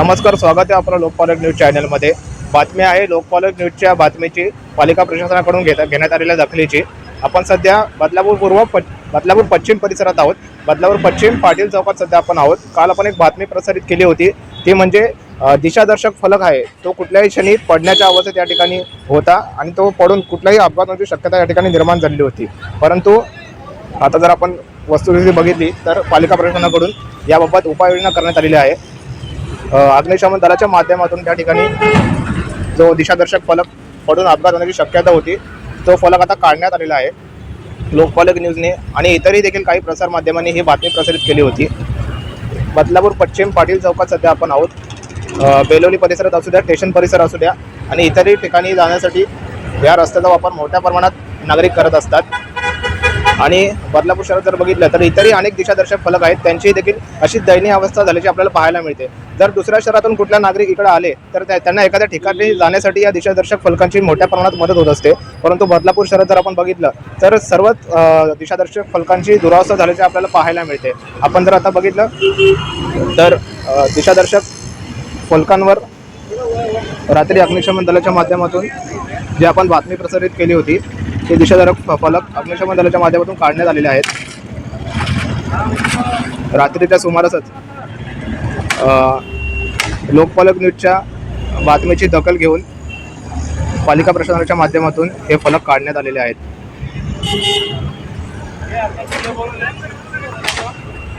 नमस्कार स्वागत आहे आपलं लोकपालक न्यूज चॅनलमध्ये. बातमी आहे लोकपालक न्यूजच्या बातमीची पालिका प्रशासनाकडून घेता घेण्यात आलेल्या दखलीची. आपण सध्या बदलापूर पूर्व प बदलापूर पश्चिम परिसरात आहोत. बदलापूर पश्चिम पाटील चौकात सध्या आपण आहोत. काल आपण एक बातमी प्रसारित केली होती. ती म्हणजे दिशादर्शक फलक आहे. तो कुठल्याही क्षणी पडण्याच्या अवस्थेत या ठिकाणी होता आणि तो पडून कुठल्याही अपघात होण्याची शक्यता या ठिकाणी निर्माण झालेली होती. परंतु आता जर आपण वस्तुस्थिती बघितली तर पालिका प्रशासनाकडून याबाबत उपाययोजना करण्यात आलेली आहे. अग्निशमन दलाच्या माध्यमातून त्या ठिकाणी जो दिशादर्शक फलक पडून अपघात होण्याची शक्यता होती तो फलक आता काढण्यात आलेला आहे. लोकपालक न्यूजने आणि इतरही देखील काही प्रसारमाध्यमांनी ही बातमी प्रसारित केली होती. बदलापूर पश्चिम पाटील चौकात सध्या आपण आहोत. बेलोली परिसरात असू द्या स्टेशन परिसर असू द्या आणि इतरही ठिकाणी जाण्यासाठी या रस्त्याचा वापर मोठ्या प्रमाणात नागरिक करत असतात. आणि बदलापूर शहरात जर बघितलं तर इतरही अनेक दिशादर्शक फलक आहेत. त्यांची देखील अशी दयनीय अवस्था झाल्याची आपल्याला पाहायला मिळते. जर दुसऱ्या शहरातून कुठल्या नागरिक इकडे आले तर त्या- त्यांना एखाद्या ठिकाणी जाण्यासाठी या दिशादर्शक फलकांची मोठ्या प्रमाणात मदत होत असते. परंतु बदलापूर शहरात जर आपण बघितलं तर सर्वच दिशादर्शक फलकांची दुरावस्था झाल्याची आपल्याला पाहायला मिळते. आपण जर आता बघितलं तर दिशादर्शक फलकांवर रात्री अग्निशमन दलाच्या माध्यमातून जी आपण बातमी प्रसारित केली होती ते दिशाधारक फलक अग्निशमन दलाच्या माध्यमातून काढण्यात आलेले आहेत. रात्रीच्या सुमारासच लोकपालक न्यूजच्या बातमीची दखल घेऊन पालिका प्रशासनाच्या माध्यमातून हे फलक काढण्यात आलेले आहेत.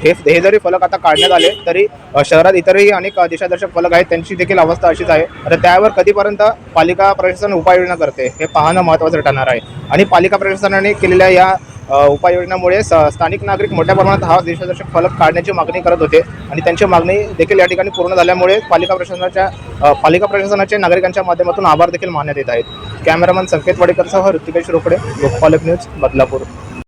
हे हे जरी फलक आता काढण्यात आले तरी शहरात इतरही अनेक दिशादर्शक फलक आहेत त्यांची देखील अवस्था अशीच आहे. तर त्यावर कधीपर्यंत पालिका प्रशासन उपाययोजना करते हे पाहणं महत्त्वाचं ठरणार आहे. आणि पालिका प्रशासनाने केलेल्या या उपाययोजनामुळे स- स्थानिक नागरिक मोठ्या प्रमाणात हा दिशादर्शक फलक काढण्याची मागणी करत होते. आणि त्यांची मागणी देखील या ठिकाणी पूर्ण झाल्यामुळे पालिका प्रशासनाच्या पालिका प्रशासनाचे नागरिकांच्या माध्यमातून आभार देखील मानण्यात येत आहेत. कॅमेरामन संकेत वडेकरसह ऋतिकेश रोकडे लोकपालक न्यूज बदलापूर.